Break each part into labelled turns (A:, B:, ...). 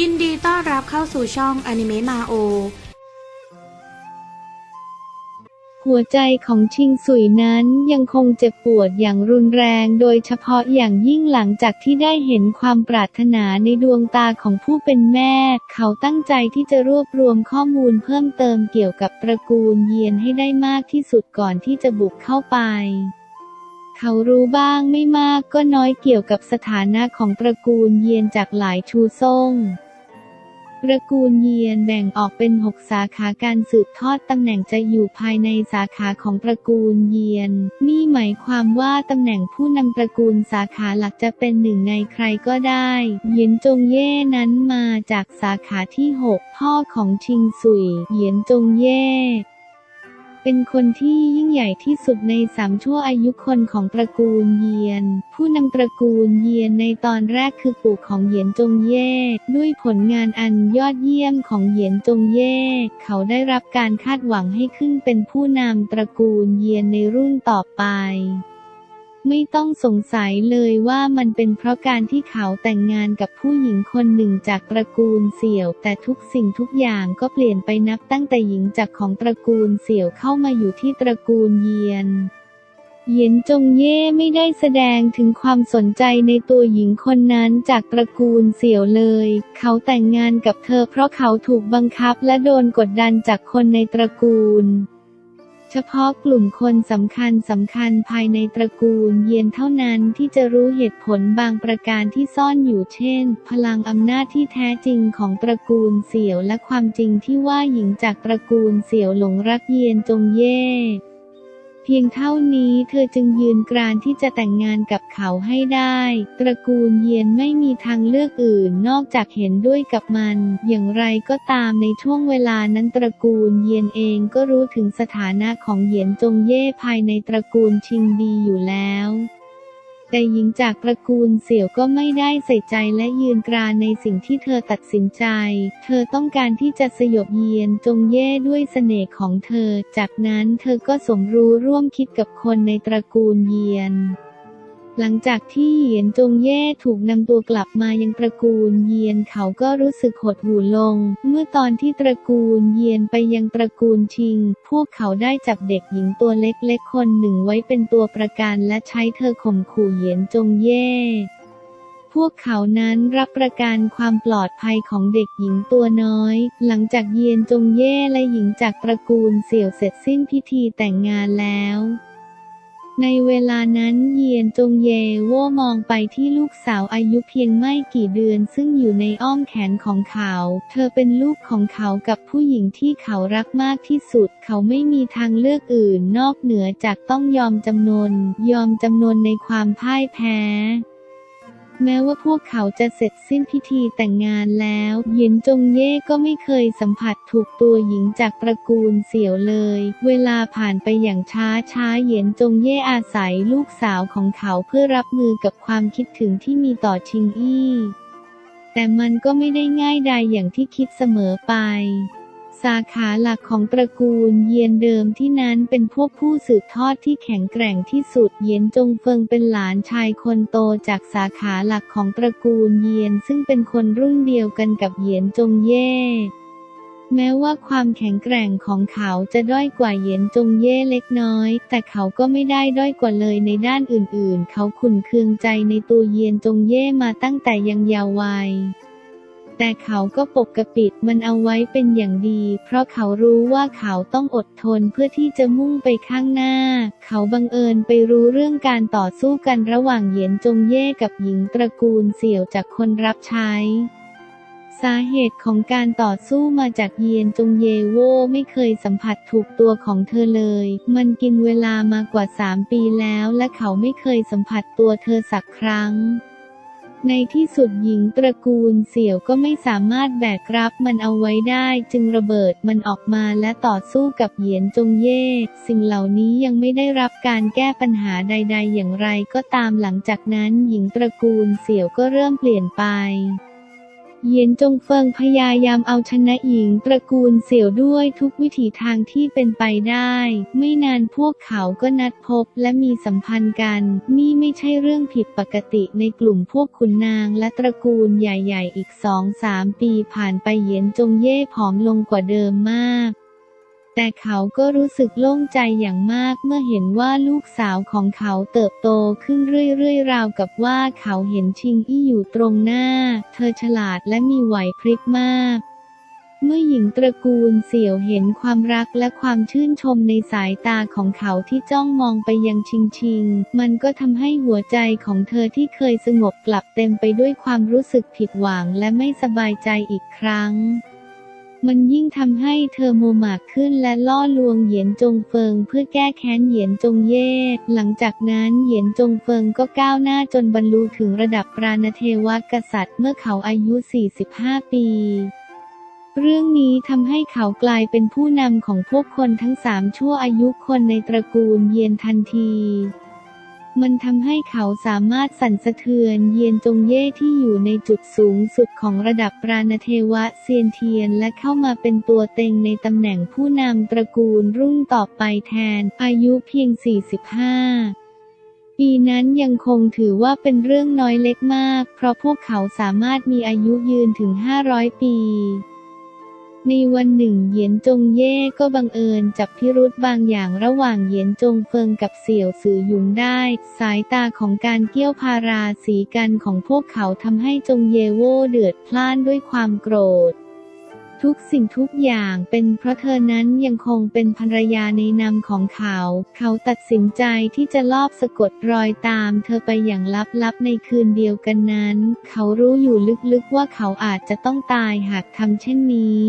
A: ยินดีต้อนรับเข้าสู่ช่องอนิเมะมาโอ
B: หัวใจของชิงสุยนั้นยังคงเจ็บปวดอย่างรุนแรง โดยเฉพาะอย่างยิ่งหลังจากที่ได้เห็นความปรารถนาในดวงตาของผู้เป็นแม่ เขาตั้งใจที่จะรวบรวมข้อมูลเพิ่มเติมเกี่ยวกับตระกูลเยียนให้ได้มากที่สุดก่อนที่จะบุกเข้าไปเขารู้บ้างไม่มากก็น้อยเกี่ยวกับสถานะของตระกูลเยียนจากหลายชูซ่ง ตระกูลเยียนแบ่งออกเป็น 6 สาขาการสืบทอดตำแหน่งจะอยู่ภายในสาขาของตระกูลเยียน นี่หมายความว่าตำแหน่งผู้นำตระกูลสาขาหลักจะเป็นหนึ่งในใครก็ได้ เยียนจงเย่นั้นมาจากสาขาที่ 6 พ่อของชิงสุย เยียนจงเย่ เป็นคนที่ยิ่งใหญ่ที่สุดในสามชั่วอายุคนของตระกูลเยียน ผู้นำตระกูลเยียนในตอนแรกคือปู่ของเหยียนจงเย่ ด้วยผลงานอันยอดเยี่ยมของเหยียนจงเย่ เขาได้รับการคาดหวังให้ขึ้นเป็นผู้นำตระกูลเยียนในรุ่นต่อไป ไม่ต้องสงสัยเลยว่ามันเป็นเพราะการที่เขาแต่งงานกับผู้หญิงคนหนึ่งจากตระกูลเสี่ยว แต่ทุกสิ่งทุกอย่างก็เปลี่ยนไปนับตั้งแต่หญิงจากของตระกูลเสี่ยวเข้ามาอยู่ที่ตระกูลเยียนเหยียนจงเย่ไม่ได้แสดงถึงความสนใจในตัวหญิงคนนั้นจากตระกูลเสี่ยวเลย เขาแต่งงานกับเธอเพราะเขาถูกบังคับและโดนกดดันจากคนในตระกูล เฉพาะกลุ่มคนสำคัญสำคัญภายในตระกูลเยียนเท่านั้นที่จะรู้เหตุผลบางประการที่ซ่อนอยู่เช่น พลังอำนาจที่แท้จริงของตระกูลเสี่ยวและความจริงที่ว่าหญิงจากตระกูลเสี่ยวหลงรักเยียนจงเย่ เพียงเท่านี้เธอจึงยืนกรานที่จะแต่งงานกับเขาให้ได้ ตระกูลเยียนไม่มีทางเลือกอื่นนอกจากเห็นด้วยกับมัน อย่างไรก็ตามในช่วงเวลานั้นตระกูลเยียนเองก็รู้ถึงสถานะของเหยียนจงเย่ภายในตระกูลชิงดีอยู่แล้ว แต่หญิงจากตระกูลเสี่ยวก็ไม่ได้ใส่ใจและยืนกรานในสิ่งที่เธอตัดสินใจ เธอต้องการที่จะสยบเยียนจงเย่ด้วยเสน่ห์ของเธอ จากนั้นเธอก็สมรู้ร่วมคิดกับคนในตระกูลเยียน หลังจากที่เหยียนจงเย่ถูกนำตัวกลับมายังตระกูลเยียนเขาก็รู้สึกหดหู่ลง เมื่อตอนที่ตระกูลเยียนไปยังตระกูลชิง พวกเขาได้จับเด็กหญิงตัวเล็กๆคนหนึ่งไว้เป็นตัวประกันและใช้เธอข่มขู่เหยียนจงเย่พวกเขานั้นรับประกันความปลอดภัยของเด็กหญิงตัวน้อย หลังจากเยียนจงเย่และหญิงจากตระกูลเสี่ยวเสร็จสิ้นพิธีแต่งงานแล้ว ในเวลานั้นเยียนจงเยว่มองไปที่ลูกสาวอายุเพียงไม่กี่เดือนซึ่งอยู่ในอ้อมแขนของเขา เธอเป็นลูกของเขากับผู้หญิงที่เขารักมากที่สุด เขาไม่มีทางเลือกอื่นนอกเหนือจากต้องยอมจำนน ยอมจำนนในความพ่ายแพ้ แม้ว่าพวกเขาจะเสร็จสิ้นพิธีแต่งงานแล้ว หยินจงเย่ก็ไม่เคยสัมผัสถูกตัวหญิงจากตระกูลเสี่ยวเลย เวลาผ่านไปอย่างช้าช้าเหยียนจงเย่อาศัยลูกสาวของเขาเพื่อรับมือกับความคิดถึงที่มีต่อชิงอี้ แต่มันก็ไม่ได้ง่ายดายอย่างที่คิดเสมอไป สาขาหลักของตระกูลเยียนเดิมที่นั้นเป็นพวกผู้สืบทอดที่แข็งแกร่งที่สุดเยียนจงเฟิงเป็นหลานชายคนโตจากสาขาหลักของตระกูลเยียนซึ่งเป็นคนรุ่นเดียวกันกับเยียนจงเย่แม้ว่าความแข็งแกร่งของเขาจะด้อยกว่าเยียนจงเย่เล็กน้อย แต่เขาก็ไม่ได้ด้อยกว่าเลยในด้านอื่นๆ เขาขุนเคืองใจในตัวเยียนจงเย่มาตั้งแต่ยังเยาว์วัย แต่เขาก็ปกปิดมันเอาไว้เป็นอย่างดี เพราะเขารู้ว่าเขาต้องอดทนเพื่อที่จะมุ่งไปข้างหน้า เขาบังเอิญไปรู้เรื่องการต่อสู้กันระหว่างเหยียนจงเย่กับหญิงตระกูลเสี่ยวจากคนรับใช้ สาเหตุของการต่อสู้มาจากเยียนจงเยโวไม่เคยสัมผัสถูกตัวของเธอเลย มันกินเวลามากว่าสามปีแล้วและเขาไม่เคยสัมผัสตัวเธอสักครั้ง ในที่สุดหญิงตระกูลเสี่ยวก็ไม่สามารถแบกรับมันเอาไว้ได้จึงระเบิดมันออกมาและต่อสู้กับเหยียนจงเย่ สิ่งเหล่านี้ยังไม่ได้รับการแก้ปัญหาใด ๆ อย่างไรก็ตามหลังจากนั้นหญิงตระกูลเสี่ยวก็เริ่มเปลี่ยนไป เย็นจงเฟิงพยายามเอาชนะหญิงตระกูลเสี่ยวด้วยทุกวิถีทางที่เป็นไปได้ ไม่นานพวกเขาก็นัดพบและมีสัมพันธ์กัน นี่ไม่ใช่เรื่องผิดปกติในกลุ่มพวกขุนนางและตระกูลใหญ่ ๆ อีกสองสามปีผ่านไปเย็นจงเย่ผอมลงกว่าเดิมมาก แต่เขาก็รู้สึกโล่งใจอย่างมากเมื่อเห็นว่าลูกสาวของเขาเติบโตขึ้นเรื่อยๆ ราวกับว่าเขาเห็นชิงอี้อยู่ตรงหน้า เธอฉลาดและมีไหวพริบมาก เมื่อหญิงตระกูลเสี่ยวเห็นความรักและความชื่นชมในสายตาของเขาที่จ้องมองไปยังชิงชิง มันก็ทำให้หัวใจของเธอที่เคยสงบกลับเต็มไปด้วยความรู้สึกผิดหวังและไม่สบายใจอีกครั้ง มันยิ่งทำให้เธอโมหมากขึ้นและล่อลวงเหยียนจงเฟิงเพื่อแก้แค้นเหยียนจงเย่ หลังจากนั้นเหยียนจงเฟิงก็ก้าวหน้าจนบรรลุถึงระดับปราณเทวกษัตริย์เมื่อเขาอายุ 45 ปีเรื่องนี้ทำให้เขากลายเป็นผู้นำของพวกคนทั้งสามชั่วอายุคนในตระกูลเยียนทันที มันทำให้เขาสามารถสั่นสะเทือนเยียนจงเย่ที่อยู่ในจุดสูงสุดของระดับปราณเทวะเซียนเทียนและเข้ามาเป็นตัวเต็งในตำแหน่งผู้นำตระกูลรุ่นต่อไปแทน อายุเพียง 45ปีนั้นยังคงถือว่าเป็นเรื่องน้อยเล็กมาก เพราะพวกเขาสามารถมีอายุยืนถึง 500 ปี ในวันหนึ่งเหยียนจงเย่ก็บังเอิญจับพิรุธบางอย่างระหว่างเหยียนจงเฟิงกับเสี่ยวสือหยุงได้ สายตาของการเกี้ยวพาราสีกันของพวกเขาทำให้จงเยโวเดือดพล่านด้วยความโกรธทุกสิ่งทุกอย่างเป็นเพราะเธอนั้นยังคงเป็นภรรยาในนามของเขา เขาตัดสินใจที่จะลอบสะกดรอยตามเธอไปอย่างลับๆในคืนเดียวกันนั้น เขารู้อยู่ลึกๆว่าเขาอาจจะต้องตายหากทำเช่นนี้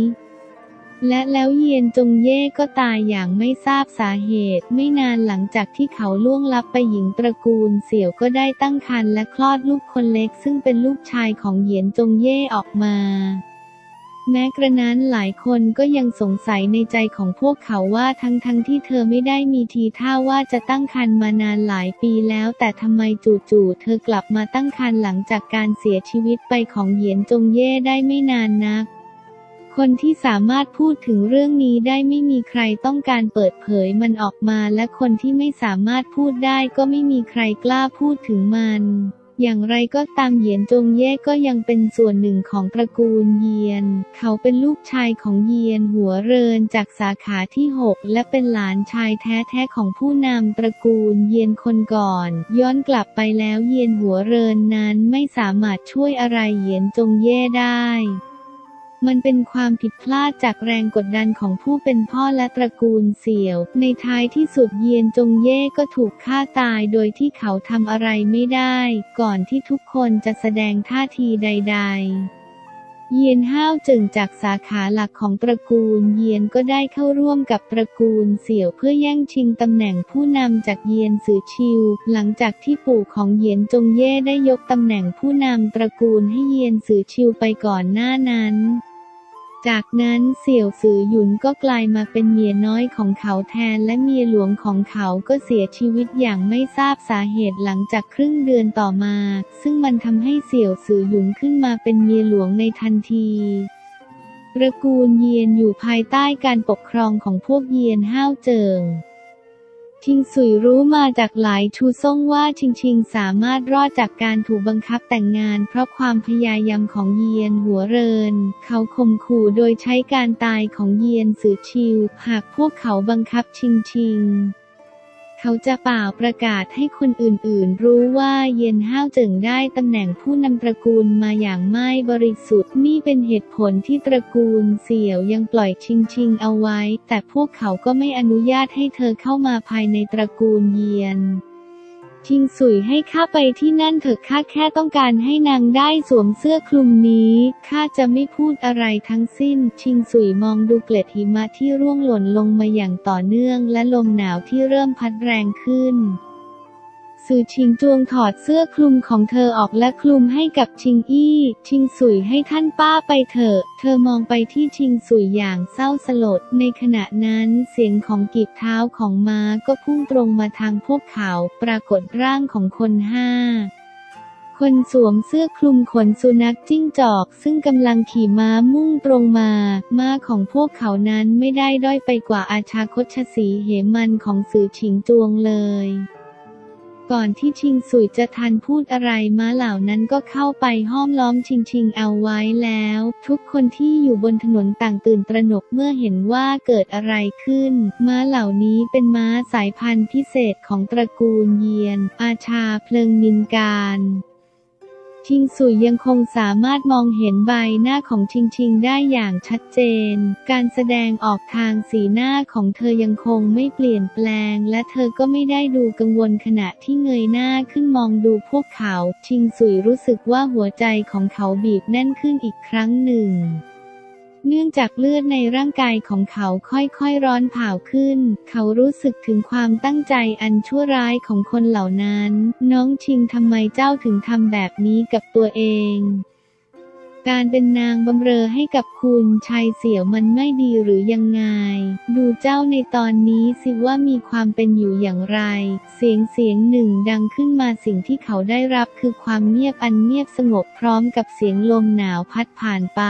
B: และแล้วเยียนจงเย่ก็ตายอย่างไม่ทราบสาเหตุ ไม่นานหลังจากที่เขาล่วงลับไปหญิงตระกูลเสี่ยวก็ได้ตั้งครรภ์และคลอดลูกคนเล็ก ซึ่งเป็นลูกชายของเยียนจงเย่ออกมา แม้กระนั้นหลายคนก็ยังสงสัยในใจของพวกเขาว่าทั้งๆทที่เธอไม่ได้มีทีท่าว่าจะตั้งครรภ์มานานหลายปีแล้ว แต่ทำไมจู่ๆเธอกลับมาตั้งครรภ์หลังจากการเสียชีวิตไปของเหยียนจงเย่ได้ไม่นานนัก คนที่สามารถพูดถึงเรื่องนี้ได้ไม่มีใครต้องการเปิดเผยมันออกมาและคนที่ไม่สามารถพูดได้ก็ไม่มีใครกล้าพูดถึงมัน อย่างไรก็ตามเหยียนจงเย่ก็ยังเป็นส่วนหนึ่งของตระกูลเยียน เขาเป็นลูกชายของเยียนหัวเรินจากสาขาที่ 6 และเป็นหลานชายแท้ๆของผู้นำตระกูลเยียนคนก่อน ย้อนกลับไปแล้วเยียนหัวเรินนั้นไม่สามารถช่วยอะไรเหยียนจงเย่ได้ มันเป็นความผิดพลาดจากแรงกดดันของผู้เป็นพ่อและตระกูลเสี่ยว ในท้ายที่สุดเยียนจงเย่ก็ถูกฆ่าตายโดยที่เขาทำอะไรไม่ได้ ก่อนที่ทุกคนจะแสดงท่าทีใด ๆ เยียนห้าวจึงจากสาขาหลักของตระกูลเยียนก็ได้เข้าร่วมกับตระกูลเสี่ยวเพื่อแย่งชิงตำแหน่งผู้นำจากเยียนสือชิว หลังจากที่ปู่ของเยียนจงเย่ได้ยกตำแหน่งผู้นำตระกูลให้เยียนสือชิวไปก่อนหน้านั้น จากนั้นเสี่ยวสือหยุนก็กลายมาเป็นเมียน้อยของเขาแทนและเมียหลวงของเขาก็เสียชีวิตอย่างไม่ทราบสาเหตุหลังจากครึ่งเดือนต่อมา ซึ่งมันทำให้เสี่ยวสือหยุนขึ้นมาเป็นเมียหลวงในทันทีตระกูลเยียนอยู่ภายใต้การปกครองของพวกเยียนห้าวเจิง ชิงสุยรู้มาจากหลายชูซ่งว่าชิงชิงสามารถรอดจากการถูกบังคับแต่งงาน เพราะความพยายามของเยียนหัวเริน เขาข่มขู่โดยใช้การตายของเยียนสือชิว หากพวกเขาบังคับชิงชิง เขาจะเป่าประกาศให้คนอื่นๆ รู้ว่าเยียนห้าวเจิงได้ตำแหน่งผู้นำตระกูลมาอย่างไม่บริสุทธิ์นี่เป็นเหตุผลที่ตระกูลเสี่ยวยังปล่อยชิงชิงเอาไว้ แต่พวกเขาก็ไม่อนุญาตให้เธอเข้ามาภายในตระกูลเยียน ชิงสุยให้ข้าไปที่นั่นเถอะข้าแค่ต้องการให้นางได้สวมเสื้อคลุมนี้ข้าจะไม่พูดอะไรทั้งสิ้น ชิงสุยมองดูเกล็ดหิมะที่ร่วงหล่นลงมาอย่างต่อเนื่อง และลมหนาวที่เริ่มพัดแรงขึ้น สื่อชิงจวงถอดเสื้อคลุมของเธอออกและคลุมให้กับชิงอี้ ชิงสุยให้ท่านป้าไปเถอะ เธอมองไปที่ชิงสุยอย่างเศร้าสลด ในขณะนั้นเสียงของกีบเท้าของม้าก็พุ่งตรงมาทางพวกเขา ปรากฏร่างของคนห้าคนสวมเสื้อคลุมขนสุนัขจิ้งจอก ซึ่งกำลังขี่ม้ามุ่งตรงมา ม้าของพวกเขานั้นไม่ได้ด้อยไปกว่าอาชาคชสีเหมันของสื่อฉิงจวงเลย ก่อนที่ชิงสุยจะทันพูดอะไรม้าเหล่านั้นก็เข้าไปห้อมล้อมชิงชิงเอาไว้แล้ว ทุกคนที่อยู่บนถนนต่างตื่นตระหนกเมื่อเห็นว่าเกิดอะไรขึ้น ม้าเหล่านี้เป็นม้าสายพันธุ์พิเศษของตระกูลเยียน อาชาเพลิงนินการ ชิงสุยยังคงสามารถมองเห็นใบหน้าของชิงชิงได้อย่างชัดเจน การแสดงออกทางสีหน้าของเธอยังคงไม่เปลี่ยนแปลง และเธอก็ไม่ได้ดูกังวลขณะที่เงยหน้าขึ้นมองดูพวกเขา ชิงสุยรู้สึกว่าหัวใจของเขาบีบแน่นขึ้นอีกครั้งหนึ่ง เนื่องจากเลือดในร่างกายของเขาค่อยๆร้อนเผาขึ้น เขารู้สึกถึงความตั้งใจอันชั่วร้ายของคนเหล่านั้น น้องชิงทำไมเจ้าถึงทำแบบนี้กับตัวเอง การเป็นนางบำเรอให้กับคุณชายเสี่ยวมันไม่ดีหรือยังไง ดูเจ้าในตอนนี้สิว่ามีความเป็นอยู่อย่างไร เสียงเสียงหนึ่งดังขึ้นมาสิ่งที่เขาได้รับคือความเงียบอันเงียบสงบพร้อมกับเสียงลมหนาวพัดผ่านไป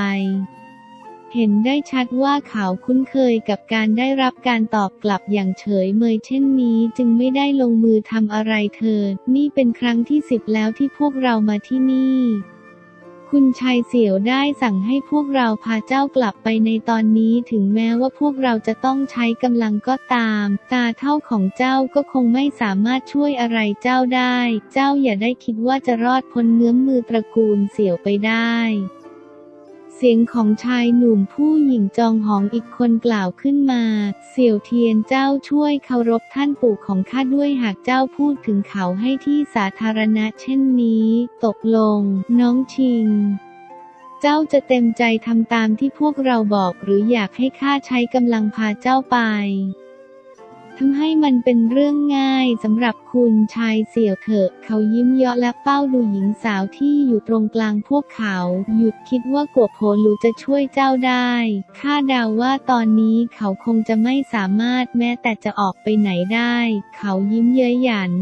B: เห็นได้ชัดว่าเขาคุ้นเคยกับการได้รับการตอบกลับอย่างเฉยเมยเช่นนี้จึงไม่ได้ลงมือทำอะไรเธอ นี่เป็นครั้งที่สิบแล้วที่พวกเรามาที่นี่ คุณชายเสี่ยวได้สั่งให้พวกเราพาเจ้ากลับไปในตอนนี้ถึงแม้ว่าพวกเราจะต้องใช้กำลังก็ตาม ตาเท่าของเจ้าก็คงไม่สามารถช่วยอะไรเจ้าได้ เจ้าอย่าได้คิดว่าจะรอดพ้นเงื้อมมือตระกูลเสี่ยวไปได้ เสียงของชายหนุ่มผู้หญิงจองหองอีกคนกล่าวขึ้นมา เสี่ยวเทียนเจ้าช่วยเคารพท่านปู่ของข้าด้วยหากเจ้าพูดถึงเขาให้ที่สาธารณะเช่นนี้ ตกลง น้องชิงเจ้าจะเต็มใจทำตามที่พวกเราบอกหรืออยากให้ข้าใช้กำลังพาเจ้าไป ทำให้มันเป็นเรื่องง่ายสำหรับคุณชายเสี่ยวเถอะเขายิ้มเยาะและเป้าดูหญิงสาวที่อยู่ตรงกลางพวกเขา หยุดคิดว่ากัวโผลูจะช่วยเจ้าได้ข้าเดาว่าตอนนี้เขาคงจะไม่สามารถแม้แต่จะออกไปไหนได้ เขายิ้มเย้ยหยัน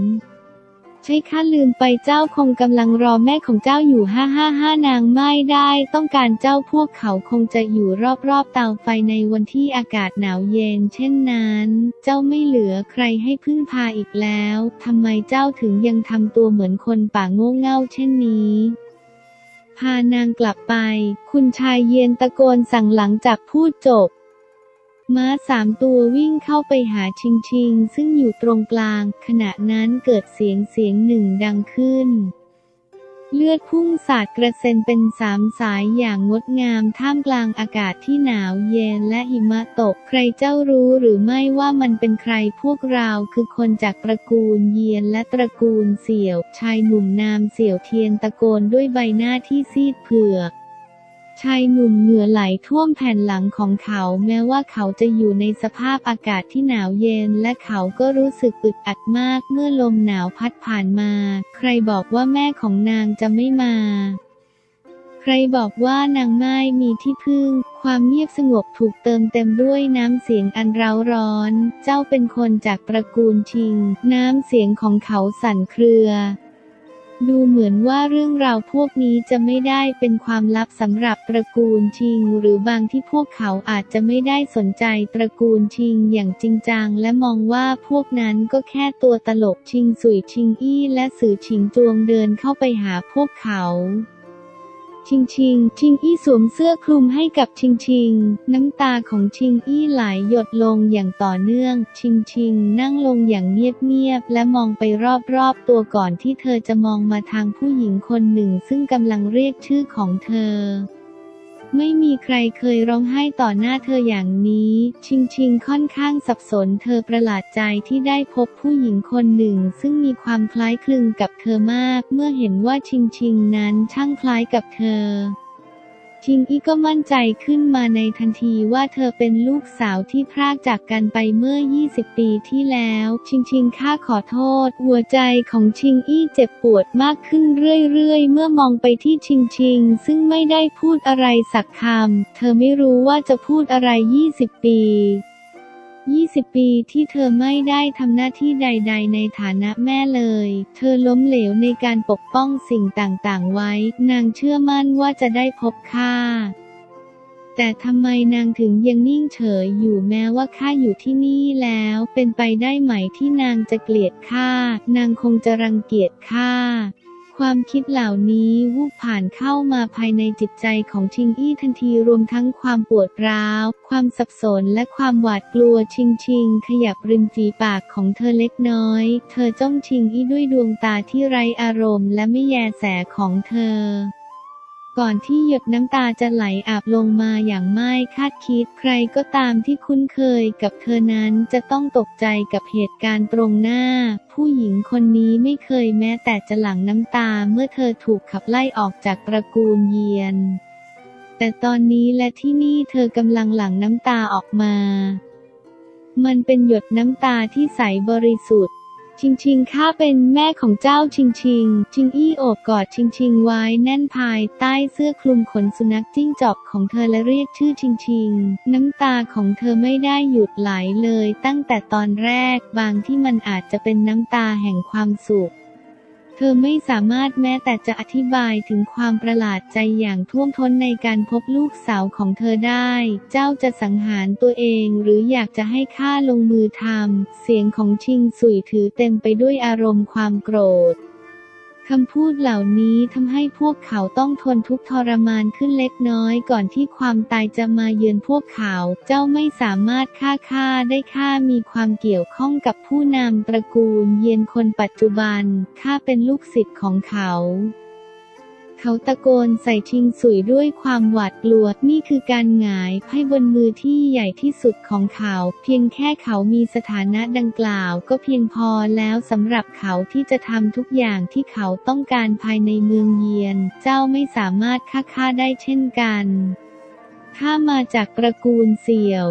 B: ใช่ข้าลืมไปเจ้าคงกำลังรอแม่ของเจ้าอยู่ห้าห้าห้านางไม่ได้ ต้องการเจ้าพวกเขาคงจะอยู่รอบๆเตาไฟในวันที่อากาศหนาวเย็น เช่นนั้น เจ้าไม่เหลือใครให้พึ่งพาอีกแล้วทำไมเจ้าถึงยังทำตัวเหมือนคนป่าโง่เง่าเช่นนี้พานางกลับไป คุณชายเย็นตะโกนสั่งหลังจากพูดจบ ม้าสามตัววิ่งเข้าไปหาชิงชิง ซึ่งอยู่ตรงกลาง ขณะนั้นเกิดเสียงเสียงหนึ่งดังขึ้น เลือดพุ่งสาดกระเซ็นเป็นสามสายอย่างงดงามท่ามกลางอากาศที่หนาวเย็นและหิมะตก ใครเจ้ารู้หรือไม่ว่ามันเป็นใครพวกเราคือคนจากตระกูลเยียนและตระกูลเสี่ยว ชายหนุ่มนามเสี่ยวเทียนตะโกนด้วยใบหน้าที่ซีดเผือก ชายหนุ่มเหงื่อไหลท่วมแผ่นหลังของเขาแม้ว่าเขาจะอยู่ในสภาพอากาศที่หนาวเย็น และเขาก็รู้สึกอึดอัดมากเมื่อลมหนาวพัดผ่านมา ใครบอกว่าแม่ของนางจะไม่มาใครบอกว่านางไม่มีที่พึ่ง ความเงียบสงบถูกเติมเต็มด้วยน้ำเสียงอันเร้าร้อน เจ้าเป็นคนจากตระกูลชิง น้ำเสียงของเขาสั่นเครือ ดูเหมือนว่าเรื่องราวพวกนี้จะไม่ได้เป็นความลับสำหรับตระกูลชิง หรือบางที่พวกเขาอาจจะไม่ได้สนใจตระกูลชิงอย่างจริงจัง และมองว่าพวกนั้นก็แค่ตัวตลกชิงสุยชิงอี้และสือชิงจวงเดินเข้าไปหาพวกเขา ชิงชิง ชิงอี้สวมเสื้อคลุมให้กับชิงชิง น้ำตาของชิงอี้ไหลหยดลงอย่างต่อเนื่อง ชิงชิง นั่งลงอย่างเงียบๆและมองไปรอบๆตัวก่อนที่เธอจะมองมาทางผู้หญิงคนหนึ่งซึ่งกำลังเรียกชื่อของเธอ ไม่มีใครเคยร้องไห้ต่อหน้าเธออย่างนี้ ชิงชิงค่อนข้างสับสนเธอประหลาดใจที่ได้พบผู้หญิงคนหนึ่ง ซึ่งมีความคล้ายคลึงกับเธอมาก เมื่อเห็นว่าชิงชิงนั้นช่างคล้ายกับเธอ ชิงอี้ก็มั่นใจขึ้นมาในทันทีว่าเธอเป็นลูกสาวที่พรากจากกันไปเมื่อ 20 ปีที่แล้ว ชิงชิงข้าขอโทษ หัวใจของชิงอี้เจ็บปวดมากขึ้นเรื่อยๆ เมื่อมองไปที่ชิงชิง ซึ่งไม่ได้พูดอะไรสักคำ เธอไม่รู้ว่าจะพูดอะไร 20 ปี 20 ปีที่เธอไม่ได้ทำหน้าที่ใด ๆ ในฐานะแม่เลย เธอล้มเหลวในการปกป้องสิ่งต่างๆ ไว้ นางเชื่อมั่นว่าจะได้พบค่า แต่ทำไมนางถึงยังนิ่งเฉยอยู่แม้ว่าข้าอยู่ที่นี่แล้ว เป็นไปได้ไหมที่นางจะเกลียดข้า นางคงจะรังเกียจข้า ความคิดเหล่านี้วูบผ่านเข้ามาภายในจิตใจของชิงอี้ทันทีรวมทั้งความปวดร้าว ความสับสนและความหวาดกลัวชิงชิงขยับริมฝีปากของเธอเล็กน้อย เธอจ้องชิงอี้ด้วยดวงตาที่ไร้อารมณ์และไม่แยแสของเธอ ก่อนที่หยดน้ำตาจะไหลอาบลงมาอย่างไม่คาดคิด ใครก็ตามที่คุ้นเคยกับเธอนั้นจะต้องตกใจกับเหตุการณ์ตรงหน้า ผู้หญิงคนนี้ไม่เคยแม้แต่จะหลั่งน้ำตาเมื่อเธอถูกขับไล่ออกจากตระกูลเยียน แต่ตอนนี้และที่นี่เธอกำลังหลั่งน้ำตาออกมา มันเป็นหยดน้ำตาที่ใสบริสุทธิ์ ชิงชิงข้าเป็นแม่ของเจ้าชิงชิง ชิงอี้โอบกอดชิงชิงไว้แน่นภายใต้เสื้อคลุมขนสุนัขจิ้งจอกของเธอและเรียกชื่อชิงชิง น้ำตาของเธอไม่ได้หยุดไหลเลยตั้งแต่ตอนแรกบางที่มันอาจจะเป็นน้ำตาแห่งความสุข เธอไม่สามารถแม้แต่จะอธิบายถึงความประหลาดใจอย่างท่วมท้นในการพบลูกสาวของเธอได้ เจ้าจะสังหารตัวเองหรืออยากจะให้ข้าลงมือทำ เสียงของชิงสุยถือเต็มไปด้วยอารมณ์ความโกรธ คำพูดเหล่านี้ทำให้พวกเขาต้องทนทุกข์ทรมานขึ้นเล็กน้อยก่อนที่ความตายจะมาเยือนพวกเขา เจ้าไม่สามารถฆ่าข้าได้ข้ามีความเกี่ยวข้องกับผู้นำตระกูลเยียนคนปัจจุบันข้าเป็นลูกศิษย์ของเขา เขาตะโกนใส่ชิงสุยด้วยความหวาดกลัว นี่คือการหงายไพ่บนมือที่ใหญ่ที่สุดของเขา เพียงแค่เขามีสถานะดังกล่าวก็เพียงพอแล้วสำหรับเขาที่จะทำทุกอย่างที่เขาต้องการภายในเมืองเยียน เจ้าไม่สามารถฆ่าข้าได้เช่นกันข้ามาจากตระกูลเสี่ยว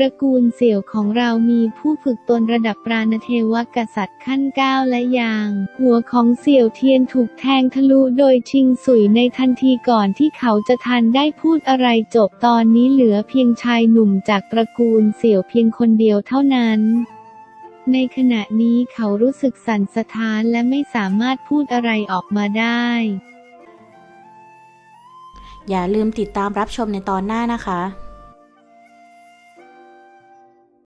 B: ระกูลเสี่ยวของเรามีผู้ฝึกตนระดับปราณเทวกษัตริย์ขั้นเก้าและยาง หัวของเสี่ยวเทียนถูกแทงทะลุโดยชิงสุยในทันทีก่อนที่เขาจะทันได้พูดอะไรจบตอนนี้เหลือเพียงชายหนุ่มจากตระกูลเสี่ยวเพียงคนเดียวเท่านั้นในขณะนี้เขารู้สึกสั่นสะท้านและไม่สามารถพูดอะไรออกมาได้
A: อย่าลืมติดตามรับชมในตอนหน้านะคะ